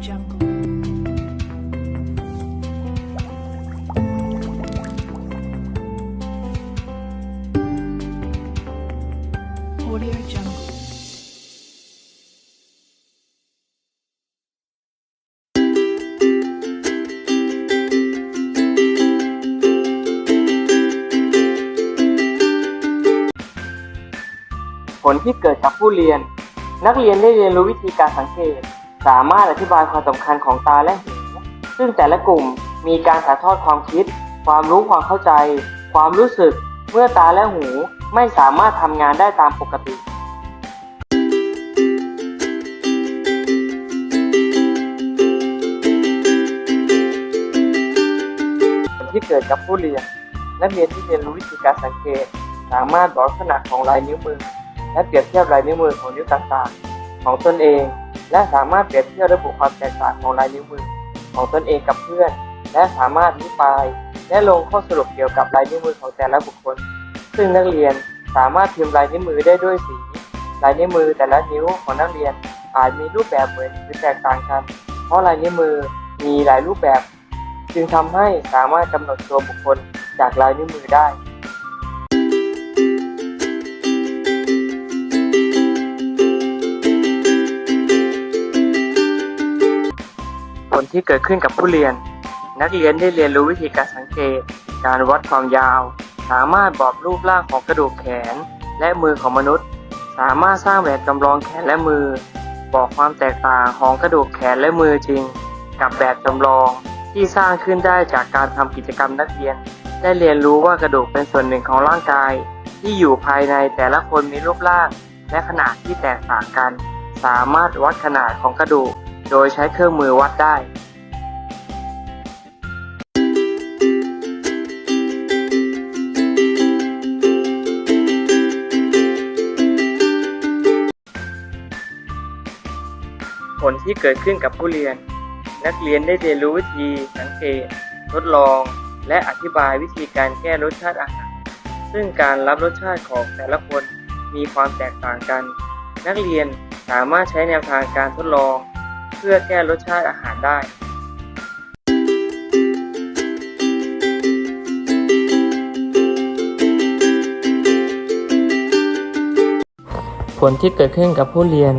Jungle. Audio Jungle. ผลที่เกิดกับผู้เรียน นักเรียนได้เรียนรู้วิธีการสังเกต สามารถอธิบายความสำคัญของตาและหูซึ่งแต่ละกลุ่มมีการถ่ายทอดความคิด ความรู้ความเข้าใจ ความรู้สึก เมื่อตาและหูไม่สามารถทำงานได้ตามปกติที่เกิดกับผู้เรียนนักเรียนที่เรียนรู้วิธีการสังเกต สามารถบอกลักษณะของลายนิ้วมือ และเปรียบเทียบลายนิ้วมือของนิ้วต่างๆ ของตนเอง และสามารถเปรียบเทียบระบุความแตกต่างของลายนิ้วมือของตนเองกับเพื่อน และสามารถอธิบาย และลงข้อสรุปเกี่ยวกับลายนิ้วมือของแต่ละบุคคล ซึ่งนักเรียนสามารถพิมพ์ลายนิ้วมือได้ด้วยสี ลายนิ้วมือแต่ละนิ้วของนักเรียนอาจมีรูปแบบเหมือนหรือแตกต่างกัน เพราะลายนิ้วมือมีหลายรูปแบบ จึงทำให้สามารถกำหนดตัวบุคคลจากลายนิ้วมือได้ ที่เกิดขึ้นกับผู้เรียน นักเรียนได้เรียนรู้วิธีการสังเกต การวัดความยาว สามารถบอกรูปร่างของกระดูกแขนและมือของมนุษย์ สามารถสร้างแบบจำลองแขนและมือ บอกความแตกต่างของกระดูกแขนและมือจริง กับแบบจำลองที่สร้างขึ้นได้จากการทำกิจกรรมนักเรียน ได้เรียนรู้ว่ากระดูกเป็นส่วนหนึ่งของร่างกาย ที่อยู่ภายในแต่ละคนมีรูปร่าง และขนาดที่แตกต่างกัน สามารถวัดขนาดของกระดูก โดยใช้เครื่องมือวัดได้ผลที่เกิดขึ้นกับผู้เรียน นักเรียนได้เรียนรู้วิธีสังเกต ทดลอง และอธิบายวิธีการแก้รสชาติอาหาร ซึ่งการรับรสชาติของแต่ละคนมีความแตกต่างกัน นักเรียนสามารถใช้แนวทางการทดลอง เพื่อแก้รสชาติอาหารได้ผลที่เกิดขึ้นกับผู้เรียน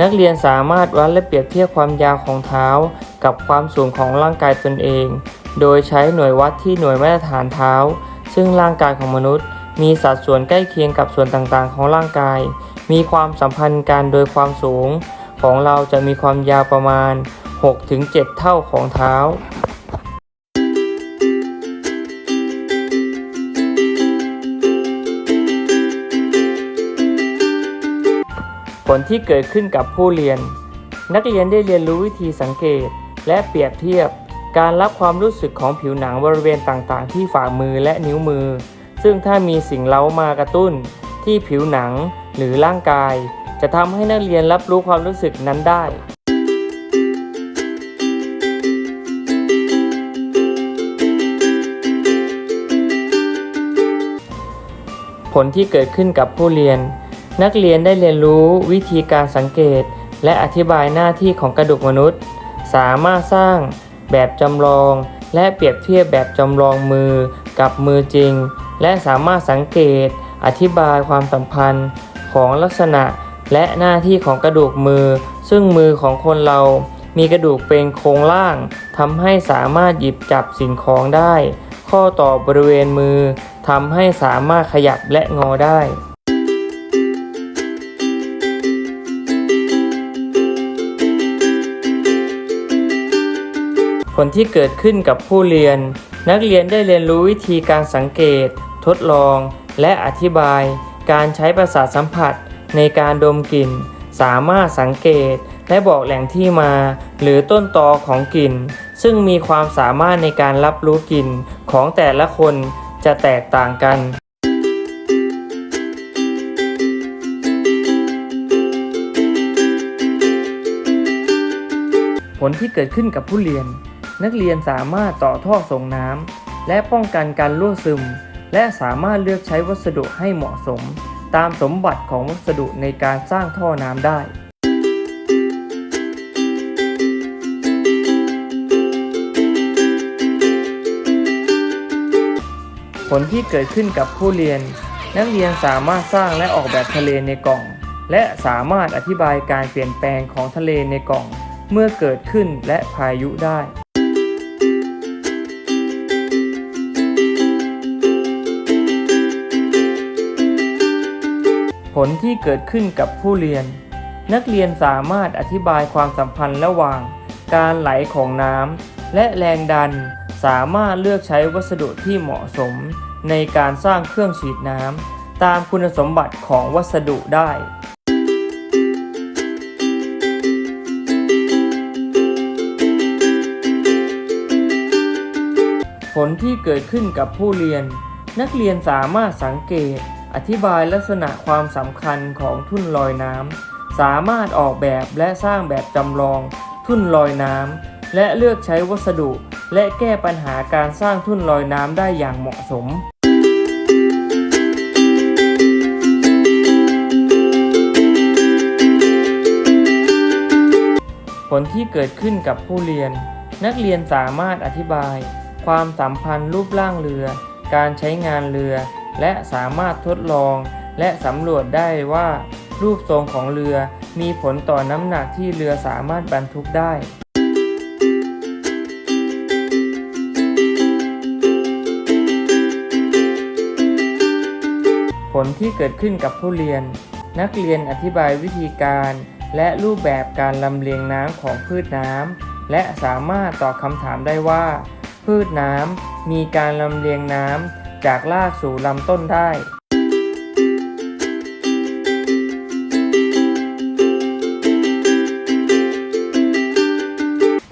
นักเรียนสามารถวัดและเปรียบเทียบความยาวของเท้า กับความสูงของร่างกายตนเอง โดยใช้หน่วยวัดที่หน่วยมาตรฐานเท้า ซึ่งร่างกายของมนุษย์ มีสัดส่วนใกล้เคียงกับส่วนต่างๆ ของร่างกาย มีความสัมพันธ์กันโดยความสูง ของเราจะมีความยาวประมาณ 6-7 เท่าของเท้าผลที่เกิดขึ้นกับผู้เรียน นักเรียนได้เรียนรู้วิธีสังเกต และเปรียบเทียบ การรับความรู้สึกของผิวหนังบริเวณต่างๆ ที่ฝ่ามือและนิ้วมือ ซึ่งถ้ามีสิ่งเล้ามากระตุ้น ที่ผิวหนังหรือร่างกาย จะทำให้นักเรียนรับรู้ความรู้สึกนั้นได้ ผลที่เกิดขึ้นกับผู้เรียน นักเรียนได้เรียนรู้วิธีการสังเกต และอธิบายหน้าที่ของกระดูกมนุษย์ สามารถสร้างแบบจำลอง และเปรียบเทียบแบบจำลองมือกับมือจริง และสามารถสังเกต อธิบายความสัมพันธ์ของลักษณะ และหน้าที่ของกระดูกมือ ซึ่งมือของคนเรามีกระดูกเป็นโครงล่างทำให้สามารถหยิบจับสิ่งของได้ ข้อต่อบริเวณมือทำให้สามารถขยับและงอได้ผลที่เกิดขึ้นกับผู้เรียน นักเรียนได้เรียนรู้วิธีการสังเกต ทดลอง และอธิบาย การใช้ประสาทสัมผัส ในการดมกลิ่น สามารถสังเกตและบอกแหล่งที่มา หรือต้นตอของกลิ่น ซึ่งมีความสามารถในการรับรู้กลิ่นของแต่ละคนจะแตกต่างกันผลที่เกิดขึ้นกับผู้เรียน นักเรียนสามารถต่อท่อส่งน้ำและป้องกันการรั่วซึม และสามารถเลือกใช้วัสดุให้เหมาะสม ตามสมบัติของวัสดุในการสร้างท่อน้ำได้ ผลที่เกิดขึ้นกับผู้เรียน นักเรียนสามารถสร้างและออกแบบทะเลในกล่อง และสามารถอธิบายการเปลี่ยนแปลงของทะเลในกล่อง เมื่อเกิดขึ้นและพายุได้ ผลที่เกิดขึ้นกับผู้เรียน นักเรียนสามารถอธิบายความสัมพันธ์ระหว่าง การไหลของน้ำและแรงดัน สามารถเลือกใช้วัสดุที่เหมาะสม ในการสร้างเครื่องฉีดน้ำตามคุณสมบัติของวัสดุได้ผลที่เกิดขึ้นกับผู้เรียน นักเรียนสามารถสังเกต อธิบายลักษณะความสำคัญของทุ่นลอยน้ำ สามารถออกแบบและสร้างแบบจำลองทุ่นลอยน้ำ และเลือกใช้วัสดุ และแก้ปัญหาการสร้างทุ่นลอยน้ำได้อย่างเหมาะสมผลที่เกิดขึ้นกับผู้เรียน นักเรียนสามารถอธิบาย ความสัมพันธ์รูปร่างเรือ การใช้งานเรือ และสามารถทดลอง และสำรวจได้ว่า รูปทรงของเรือมีผลต่อน้ำหนักที่เรือสามารถบรรทุกได้ผลที่เกิดขึ้นกับผู้เรียน นักเรียนอธิบายวิธีการ และรูปแบบการลำเลียงน้ำของพืชน้ำและสามารถตอบคำถามได้ว่า พืชน้ำมีการลำเลียงน้ำ จากรากสู่ลำต้นได้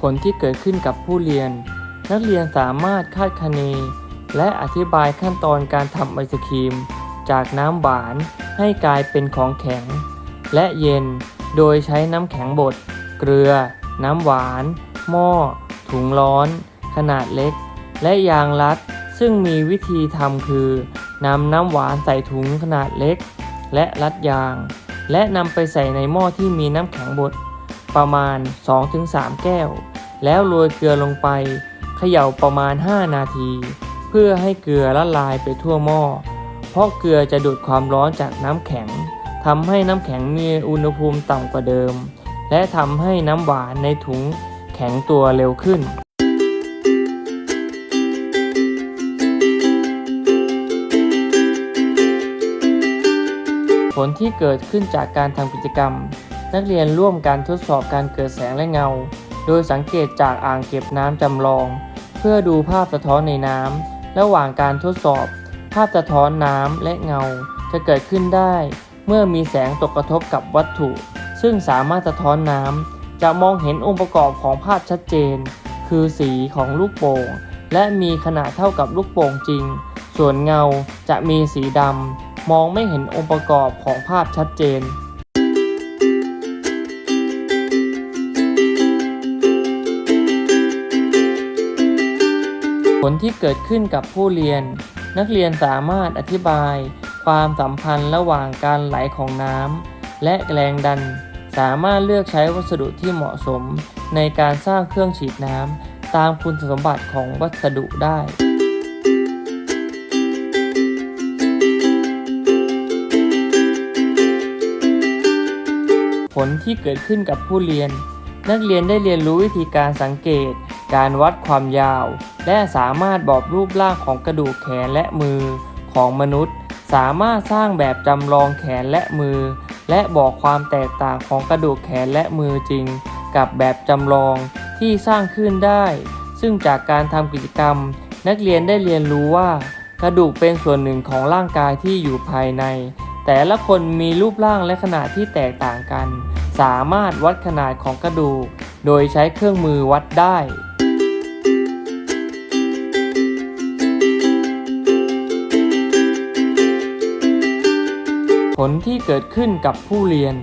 ผลที่เกิดขึ้นกับผู้เรียน นักเรียนสามารถคาดคะเน และอธิบายขั้นตอนการทำไอศครีม จากน้ำหวานให้กลายเป็นของแข็ง และเย็นโดยใช้น้ำแข็งบด เกลือ น้ำหวาน หม้อ ถุงร้อน ขนาดเล็ก และยางรัด ซึ่งมีวิธีทำคือนำน้ำหวานใส่ถุงขนาดเล็ก และรัดยาง และนำไปใส่ในหม้อที่มีน้ำแข็งบดประมาณ 2-3 แก้ว แล้วโรยเกลือลงไปเขย่าประมาณ 5 นาที เพื่อให้เกลือละลายไปทั่วหม้อ เพราะเกลือจะดูดความร้อนจากน้ำแข็งทำให้น้ำแข็งมีอุณหภูมิต่ำกว่าเดิม และทำให้น้ำหวานในถุงแข็งตัวเร็วขึ้น ผลที่เกิดขึ้นจากการทำกิจกรรม นักเรียนร่วมการทดสอบการเกิดแสงและเงา โดยสังเกตจากอ่างเก็บน้ำจำลอง เพื่อดูภาพสะท้อนในน้ำระหว่างการทดสอบ ภาพสะท้อนน้ำและเงา จะเกิดขึ้นได้ เมื่อมีแสงตกกระทบกับวัตถุ ซึ่งสามารถสะท้อนน้ำจะมองเห็นองค์ประกอบของภาพชัดเจน คือสีของลูกโป่งและมีขนาดเท่ากับลูกโป่งจริง ส่วนเงาจะมีสีดำ มองไม่เห็นองค์ประกอบของภาพชัดเจน ผลที่เกิดขึ้นกับผู้เรียน นักเรียนสามารถอธิบาย ความสัมพันธ์ระหว่างการไหลของน้ำและแรงดัน สามารถเลือกใช้วัสดุที่เหมาะสมในการสร้างเครื่องฉีดน้ำตามคุณสมบัติของวัสดุได้ ผลที่เกิดขึ้นกับผู้เรียน นักเรียนได้เรียนรู้วิธีการสังเกต การวัดความยาว และสามารถบอกรูปร่างของกระดูกแขนและมือของมนุษย์ สามารถสร้างแบบจำลองแขนและมือ และบอกความแตกต่างของกระดูกแขนและมือจริง กับแบบจำลองที่สร้างขึ้นได้ ซึ่งจากการทำกิจกรรม นักเรียนได้เรียนรู้ว่า กระดูกเป็นส่วนหนึ่งของร่างกายที่อยู่ภายใน แต่ละคนมีรูปร่างและขนาดที่แตกต่างกัน สามารถวัดขนาดของกระดูก โดยใช้เครื่องมือวัดได้ ผลที่เกิดขึ้นกับผู้เรียน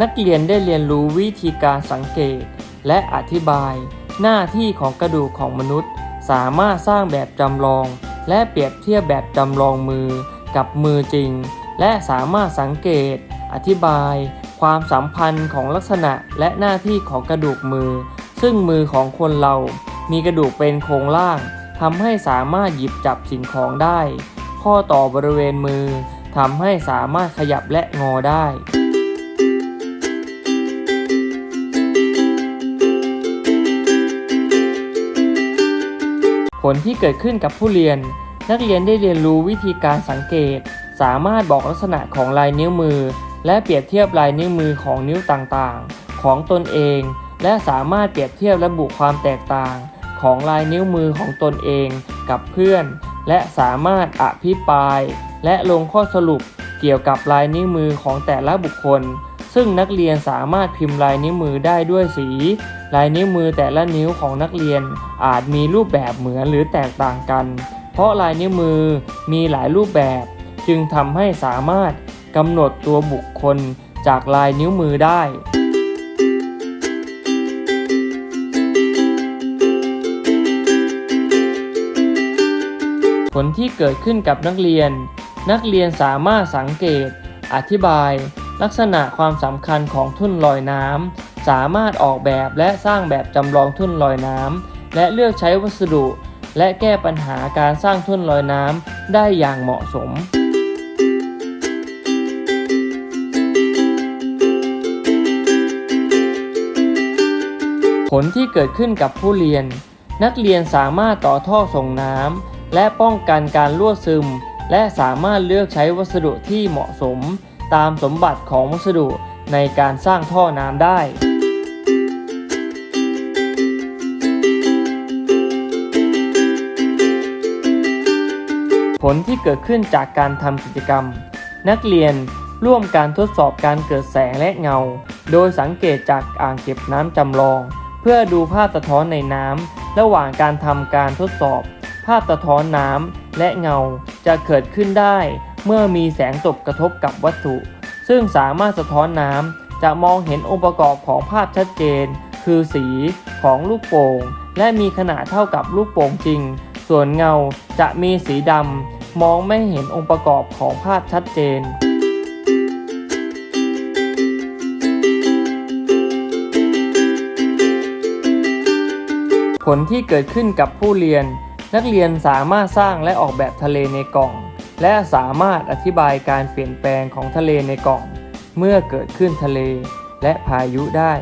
นักเรียนได้เรียนรู้วิธีการสังเกต และอธิบาย หน้าที่ของกระดูกของมนุษย์ สามารถสร้างแบบจำลอง และเปรียบเทียบแบบจำลองมือกับมือจริง และสามารถสังเกต อธิบาย ความสัมพันธ์ของลักษณะและหน้าที่ของกระดูกมือ ซึ่งมือของคนเรา มีกระดูกเป็นโครงล่างทำให้สามารถหยิบจับสิ่งของได้ ข้อต่อบริเวณมือทำให้สามารถขยับและงอได้ ผลที่เกิดขึ้นกับผู้เรียน นักเรียนได้เรียนรู้วิธีการสังเกต สามารถบอกลักษณะของลายนิ้วมือ และเปรียบเทียบลายนิ้วมือของนิ้วต่างๆ ของตนเอง และสามารถเปรียบเทียบระบุความแตกต่าง ของลายนิ้วมือของตนเองกับเพื่อน และสามารถอภิปราย และลงข้อสรุปเกี่ยวกับลายนิ้วมือของแต่ละบุคคล ซึ่งนักเรียนสามารถพิมพ์ลายนิ้วมือได้ด้วยสี ลายนิ้วมือแต่ละนิ้วของนักเรียนอาจมีรูปแบบเหมือนหรือแตกต่างกัน เพราะลายนิ้วมือมีหลายรูปแบบ จึงทำให้สามารถกำหนดตัวบุคคลจากลายนิ้วมือได้ผลที่เกิดขึ้นกับนักเรียน นักเรียนสามารถสังเกต อธิบาย ลักษณะความสำคัญของทุ่นลอยน้ำ สามารถออกแบบและสร้างแบบจำลองทุ่นลอยน้ำ และเลือกใช้วัสดุ และแก้ปัญหาการสร้างทุ่นลอยน้ำได้อย่างเหมาะสม ผลที่เกิดขึ้นกับผู้เรียน นักเรียนสามารถต่อท่อส่งน้ำและป้องกันการรั่วซึม และสามารถเลือกใช้วัสดุที่เหมาะสม ตามสมบัติของวัสดุในการสร้างท่อน้ำได้ผลที่เกิดขึ้นจากการทำกิจกรรม นักเรียนร่วมการทดสอบการเกิดแสงและเงา โดยสังเกตจากอ่างเก็บน้ำจำลอง เพื่อดูภาพสะท้อนในน้ำระหว่างการทำการทดสอบ ภาพสะท้อนน้ำและเงาจะเกิดขึ้นได้ เมื่อมีแสงตกกระทบกับวัตถุ ซึ่งสามารถสะท้อนน้ำจะมองเห็นองค์ประกอบของภาพชัดเจน คือสีของลูกโป่งและมีขนาดเท่ากับลูกโป่งจริง ส่วนเงาจะมีสีดำมองไม่เห็นองค์ประกอบของภาพชัดเจน ผลที่เกิดขึ้นกับผู้เรียน นักเรียนสามารถสร้างและออกแบบทะเลในกล่อง และสามารถอธิบายการเปลี่ยนแปลงของทะเลในกล่อง เมื่อเกิดขึ้นทะเลและพายุได้